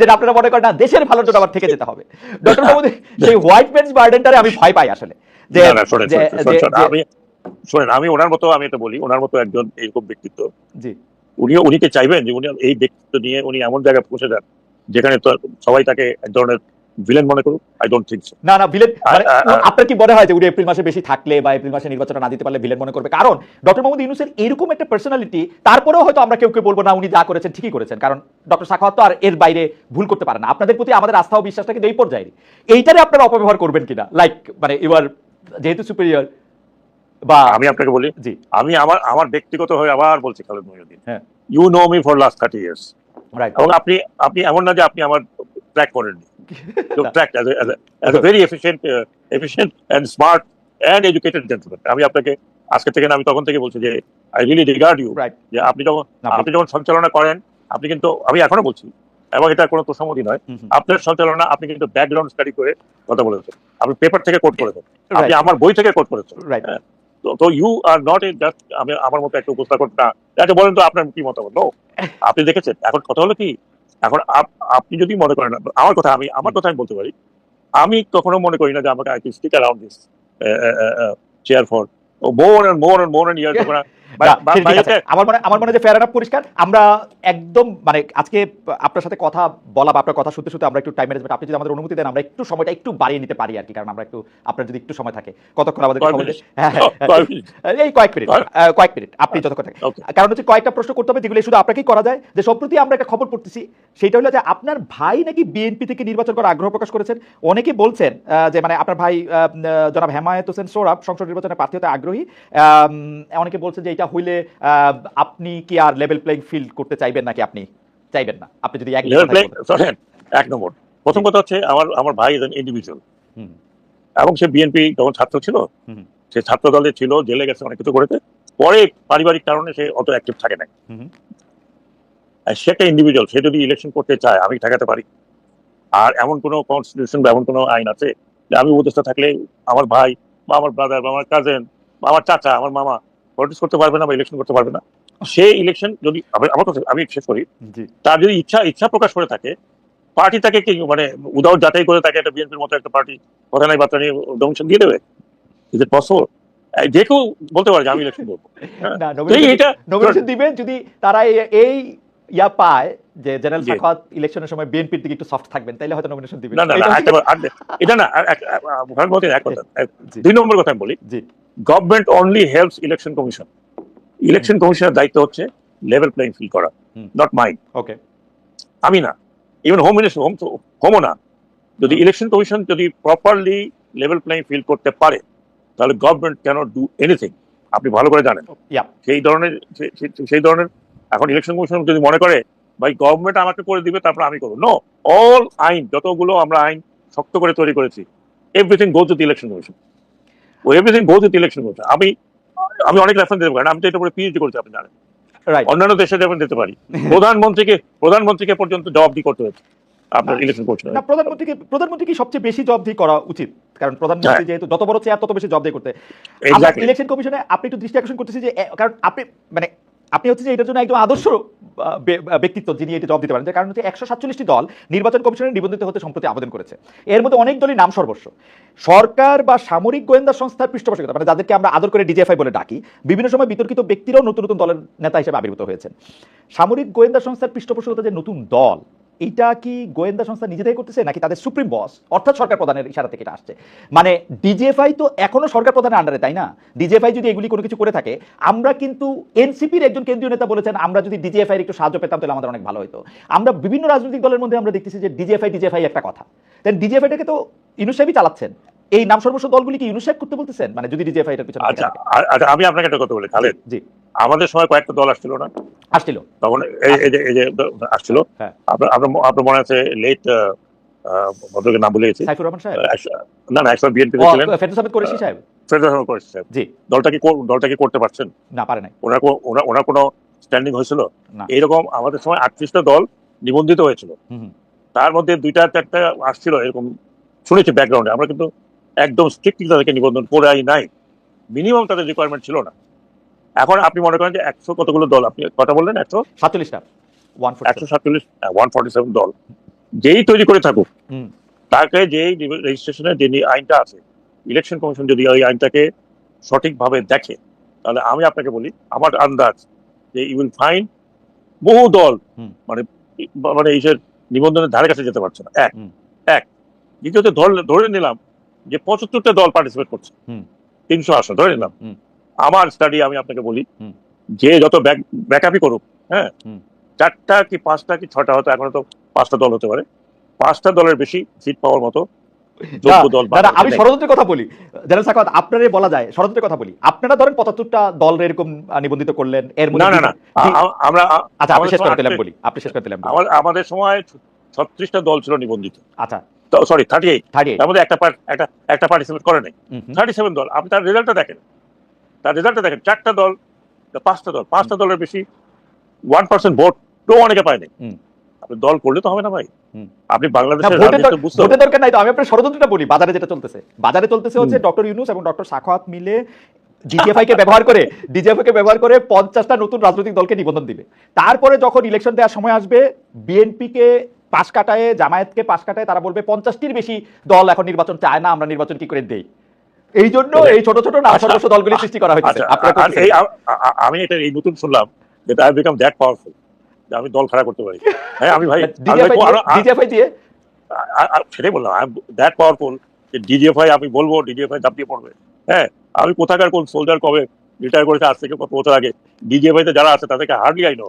যেটা আপনারা মনে করেন না দেশের ভালোর জন্য আমার থেকে যেতে হবে। ডক্টর মোহাম্মদ সেই হোয়াইট ম্যানস বার্ডেনটারে আমি ভয় পাই আসলে। যে শোনেন, আমি শোনেন আমি ওনার মতো আমি এটা বলি ওনার মতো একজন এরকম ব্যক্তিত্ব। জি। উনিও উনিকে চাইবেন যে উনি এই ব্যক্তিত্ব নিয়ে উনি এমন জায়গায় পৌঁছে যান যেখানে তো সবাই তাকে এক ধরনের ভিলেন মনে করুক আই ডোন্ট থিঙ্ক সো না না ভিলেন মানে আপনার কি মনে হয় যে উনি এপ্রিল মাসে বেশি থাকলে বা এপ্রিল মাসে নির্বাচনটা না দিতে পারলে ভিলেন মনে করবে? কারণ ডক্টর মোহাম্মদ ইউনুসের এরকম একটা পার্সোনালিটি তারপরেও হয়তো আমরা কেউ কেউ বলব না উনি যা করেছেন ঠিকই করেছেন। কারণ ডক্টর সাখাওয়াত তো আর এর বাইরে ভুল করতে পারে না। আপনাদের প্রতি আমাদের আস্থা ও বিশ্বাসটা কিন্তু এই পর্যায়ে এইটারে আপনারা অপব্যবহার করবেন কিনা? লাইক মানে এবার যেহেতু সুপিরিয়র বা আমি আপনাকে বলি জি। আমি আমার আমার ব্যক্তিগত হয়ে আবার বলছি খালেদ মহিউদ্দিন। হ্যাঁ। You know me for last thirty years right এবং আপনি আপনি এমন না যে আপনি আমার ট্র্যাক করেননি না। Track as a very efficient efficient and smart and educated gentleman আমি আপনাকে আজকে থেকে আমি তখন থেকে বলছি যে আই রিলি রিগার্ড ইউ যে আপনি যখন আপনি যখন সঞ্চালনা করেন আপনি কিন্তু আমি এখনও বলছি এবং এটা কোনো তোষামতি নয়। আপনার সঞ্চালনা আপনি কিন্তু ব্যাকগ্রাউন্ড স্টাডি করে কথা বলেছেন। আপনি পেপার থেকে কোট করেছেন আপনি আমার বই থেকে কোট করেছেন। রাইট হ্যাঁ। তো- তো you are not a just আমি আমার মতো একটা উপস্থাপন না। আচ্ছা বলেন তো আপনার কি মতামত. আপনি দেখেছেন এখন কথা হলো কি এখন আপ- আপনি যদি মনে করেন আমার কথা আমি আমার কথা আমি বলতে পারি আমি কখনো মনে করি না যে আমাকে I stick around this chair for more and more and more and year আমার মনে আমার মনে যে ফেয়ার পরিষ্কার। আমরা একদম মানে আজকে আপনার সাথে কথা বলা বা আপনার কথা শুনতে শুনতে আমরা একটু টাইম ম্যানেজমেন্ট আপনি যদি আমাদের অনুমতি দেন আমরা একটু সময়টা একটু বাড়িয়ে নিতে পারি আর কি কারণ আমরা একটু আপনার যদি একটু সময় থাকে। কতক্ষণ আমাদের কয় সময় মিনিট? কয় মিনিট? এই কয়েক মিনিট। কয়েক মিনিট। আপনি যতক্ষণ থাকে কারণ হচ্ছে কয়েকটা প্রশ্ন করতে হবে যেগুলো শুধু আপনাকেই করা যায়। যে সম্প্রতি আমরা একটা খবর পড়তেছি সেটা হলো যে আপনার ভাই নাকি বিএনপি থেকে নির্বাচন করার আগ্রহ প্রকাশ করেছেন? অনেকে বলছেন যে মানে আপনার ভাই জনাব হেমায়ত হোসেন সোরাব সংসদ নির্বাচনে প্রার্থী হতে আগ্রহী। অনেকে বলছেন যে এটা হইলে আপনি কি আর লেভেল প্লেইং ফিল্ড করতে চাইবেন নাকি আপনি? চাইবেন না। আপনি যদি এক লেভেল প্লে শোনেন এক নম্বর। প্রথম কথা হচ্ছে আমার আমার ভাই একজন ইন্ডিভিজুয়াল হুম। এবং সে বিএনপি যখন ছাত্র ছিল। হুম। সে ছাত্র দলে ছিল জেলে গেছে অনেক কিছু করেছে। পরে পারিবারিক কারণে সে অত অ্যাক্টিভ থাকে না সে একটা ইন্ডিভিজুয়াল সে যদি ইলেকশন করতে চায় আমি ঠেকাতে পারি। আর এমন কোনো কনস্টিটিউশন বা এমন কোনো আইন আছে যে আমি উপদেষ্টা থাকলে আমার ভাই বা আমার ব্রাদার বা আমার কাজেন বা আমার চাচা আমার মামা পলিটিক্স করতে পারবে না বা ইলেকশন করতে পারবে না সে ইলেকশন যদি আমার কথা আমি শেষ করি তার যদি ইচ্ছা ইচ্ছা প্রকাশ করে থাকে পার্টি তাকে কি মানে উদাউট যাচাই করে তাকে একটা বিএনপির মতো একটা পার্টি কথা নাই বার্তা নিয়ে ডোমিশন দিয়ে দেবে? ইজ ইট পসিবল যে কেউ বলতে পারে যে আমি ইলেকশন করব। হ্যাঁ। এটা দিবেন যদি তারা এই ইয়া পায় যে জেনারেল সাখাওয়াত ইলেকশনের সময় বিএনপির দিকে একটু সফট থাকবেন তাহলে হয়তো নমিনেশন দিবেন। না না এটা- না এক- কথা। দুই নম্বর কথা আমি বলি ji. Government only helps election commission election কমিশনের দায়িত্ব হচ্ছে লেভেল প্লেইং ফিল করা। নট মাইন্ড ওকে আমি না ইভেন হোম মিনিস্টার হোম তো হোমও না। যদি ইলেকশন কমিশন যদি প্রপারলি লেভেল প্লেইং ফিল করতে পারে তাহলে গভর্নমেন্ট ক্যানট ডু এনিথিং আপনি ভালো করে জানেন। ইয়া সেই ধরনের সেই ধরনের এখন ইলেকশন কমিশন যদি মনে করে ভাই গভর্নমেন্ট আমাকে করে দিবে তারপর আমি করব। নো অল আইন যতগুলো আমরা আইন শক্ত করে তৈরি করেছি everything goes with election commission O everything goes with election commission আমি আমি অনেক রেফারেন্স দিতে পারি আমি তো এটা পিএইচডি করেছি আপনি জানেন। অন্যান্য দেশে যেমন দিতে পারি। প্রধানমন্ত্রীকে প্রধানমন্ত্রীকে পর্যন্ত জবাবদি করতে হয়েছে আপনার ইলেকশন কমিশন না প্রধানমন্ত্রীকে প্রধানমন্ত্রীকে সবচেয়ে বেশি জবাবদিহি করা উচিত কারণ প্রধানমন্ত্রী যেহেতু যত বড় চেয়ার তত বেশি জবাবদিহি করতে. ইলেকশন কমিশনে আপনি একটু দৃষ্টি আকর্ষণ করতেছি যে কারণ আপনি মানে আপনি হচ্ছে যে এটার জন্য একদম আদর্শ ব্যক্তিত্ব যিনি এটি জব দিতে পারেন কারণ হচ্ছে একশো সাতচল্লিশটি দল নির্বাচন কমিশনের নিবন্ধিত হতে সম্প্রতি আবেদন করেছে। এর মধ্যে অনেক দলই নাম সর্বস্ব। সরকার বা সামরিক গোয়েন্দা সংস্থার পৃষ্ঠপোষকতা মানে যাদেরকে আমরা আদর করে ডিজিএফআই বলে ডাকি, বিভিন্ন সময় বিতর্কিত ব্যক্তিরাও নতুন নতুন দলের নেতা হিসেবে আবির্ভূত হয়েছেন। সামরিক গোয়েন্দা সংস্থার পৃষ্ঠপোষকতা যে নতুন দল এটা কি গোয়েন্দা সংস্থা নিজেরাই করতেছে নাকি তাদের সুপ্রিম বস? অর্থাৎ সরকার প্রধানের ইশারা থেকে এটা আসছে। মানে ডিজিএফআই তো এখনও সরকার প্রধানের আন্ডারে তাই না? ডিজিএফআই যদি এগুলি কোনো কিছু করে থাকে আমরা কিন্তু এনসিপির একজন কেন্দ্রীয় নেতা বলেছেন আমরা যদি ডিজিএফআই একটু সাহায্য পেতাম তাহলে আমাদের অনেক ভালো হতো আমরা বিভিন্ন রাজনৈতিক দলের মধ্যে আমরা দেখতেছি যে ডিজিএফআই ডিজিএফআই একটা কথা। দেন ডিজিএফআইটাকে তো ইউনুস চালাচ্ছেন। এই নাম সর্বস্ব দলগুলি কি ইউনুস করতে বলতেছেন? মানে যদি ডিজিএফআই এটার পিছনে আচ্ছা আচ্ছা আমি আপনাকে একটা কথা বলি খালেদ। জি। আমাদের সময় কয়েকটা দল আসছিল না? আসছিল। তখন এই- যে এই যে আসছিল। হ্যাঁ। আপনার আপনার মনে আছে লেট ভদ্রকের নাম ভুলে গেছি। না না একসময় বিএনপি ছিলেন। সাহেব? ফেডারেশন করেছে সাহেব। জি। দলটা কি দলটা কি করতে পারছেন? না পারে নাই। ওনার ওনার কোনো স্ট্যান্ডিং হয়েছিল। এইরকম আমাদের সময় আটত্রিশটা দল নিবন্ধিত হয়েছিল। তার মধ্যে দুইটা চারটা আসছিল এরকম। শুনেছি ব্যাকগ্রাউন্ডে আমরা কিন্তু একদম স্ট্রিক্টলি তাদেরকে নিবন্ধন করাই নাই। মিনিমাম তাদের রিকোয়ারমেন্ট ছিল না। এখন আপনি মনে করেন যে একশো কতগুলো দল? আপনি কথা বললেন একশো? সাতচল্লিশটা। একশো সাতচল্লিশ ওয়ান ফর্টি সেভেন দল। যেই তৈরি করে থাকুক। তাকে যেই রেজিস্ট্রেশনের যে আইনটা আছে ইলেকশন কমিশন যদি ওই আইনটাকে সঠিকভাবে দেখে তাহলে আমি আপনাকে বলি আমার আন্দাজ যে ইউ উইল ফাইন্ড বহু দল মানে মানে এই যে নিবন্ধনের ধারে কাছে যেতে পারছে না। এক। এক। দ্বিতীয়ত ধর- ধরে নিলাম যে পঁচাত্তরটা দল পার্টিসিপেট করছে। তিনশো আসন ধরে নিলাম। আমার স্টাডি আমি আপনাকে বলি যে যত ব্যাকআপই করুক হ্যাঁ চারটা কি পাঁচটা কি ছটা হতো এখন তো পাঁচটা দল হতে পারে পাঁচটা দলের বেশি সিট পাওয়ার মতো দল আমি ষড়যন্ত্রের কথা বলি। জেনারেল সাকাত আপনারে বলা যায় ষড়যন্ত্রের কথা বলি। আপনারা ধরেন পঁচাত্তরটা দল এরকম নিবন্ধিত করলেন এর মধ্যে না না আমরা আচ্ছা আপনি শেষ করে দিলাম বলি আপনি শেষ করে দিলাম আমাদের সময় ছত্রিশটা দল ছিল নিবন্ধিত। আচ্ছা। সরি থার্টি এইট থার্টি তার মধ্যে একটা একটা একটা পার্টিসিপেট করে নাই। থার্টি সেভেন দল আপনি তার রেজাল্টটা দেখেন। তার রেজাল্টটা দেখেন চারটা দল পাঁচটা দল পাঁচটা দলের বেশি ওয়ান পার্সেন্ট ভোট তো অনেকে পায়নি। আপনি দল করলে তো হবে না ভাই। আপনি বাংলাদেশের ভোটের দরকার নাই তো আমি আপনার ষড়যন্ত্রটা বলি বাজারে যেটা চলতেছে। বাজারে চলতেছে হচ্ছে ডক্টর ইউনুস এবং ডক্টর সাখাওয়াত মিলে ডিজিএফআই কে ব্যবহার করে ডিজিএফআই কে ব্যবহার করে পঞ্চাশটা নতুন রাজনৈতিক দলকে নিবন্ধন দিবে। তারপরে যখন ইলেকশন দেওয়ার সময় আসবে বিএনপি কে পাশ কাটায় জামায়াতকে পাশ কাটায় তারা বলবে পঞ্চাশটির বেশি দল এখন নির্বাচন চায় না আমরা নির্বাচন কি করে দেই? এই জন্য এই ছোট ছোট নাম আচ্ছা, সদস্য দলগুলি সৃষ্টি করা হয়েছে। আচ্ছা। আমি এটা এই নতুন শুনলাম যে আই বিকাম দ্যাট পাওয়ারফুল যে আমি দল খাড়া করতে পারি। হ্যাঁ আমি ভাই ডিজিএফআই দিয়ে সেটাই বললাম আই দ্যাট পাওয়ারফুল যে ডিজিএফআই আমি বলব ডিজিএফআই দাপিয়ে পড়বে। হ্যাঁ আমি কোথাকার কোন সোলজার কবে রিটায়ার করেছে আজ থেকে কত বছর আগে? ডিজিএফআই তে যারা আছে তাদেরকে হার্ডলি আই নো